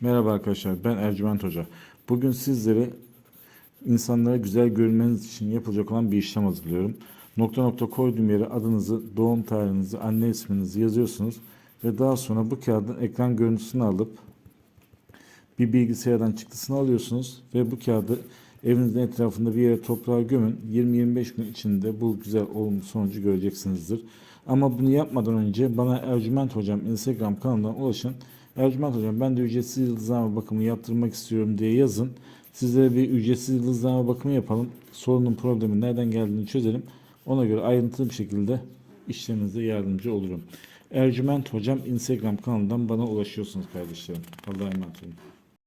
Merhaba arkadaşlar ben Ercüment Hoca. Bugün sizlere insanlara güzel görünmeniz için yapılacak olan bir işlem hazırlıyorum. Nokta nokta koyduğum yere adınızı, doğum tarihinizi, anne isminizi yazıyorsunuz ve daha sonra bu kağıdın ekran görüntüsünü alıp bir bilgisayardan çıktısını alıyorsunuz ve bu kağıdı evinizin etrafında bir yere toprağa gömün. 20-25 gün içinde bu güzel olumlu sonucu göreceksinizdir. Ama bunu yapmadan önce bana Ercüment Hocam Instagram kanalından ulaşın. Ercüment Hocam ben de ücretsiz yıldızlama bakımı yaptırmak istiyorum diye yazın. Sizlere bir ücretsiz yıldızlama bakımı yapalım. Sorunun problemi nereden geldiğini çözelim. Ona göre ayrıntılı bir şekilde işleminize yardımcı olurum. Ercüment Hocam Instagram kanalından bana ulaşıyorsunuz kardeşlerim. Allah'a emanet olun.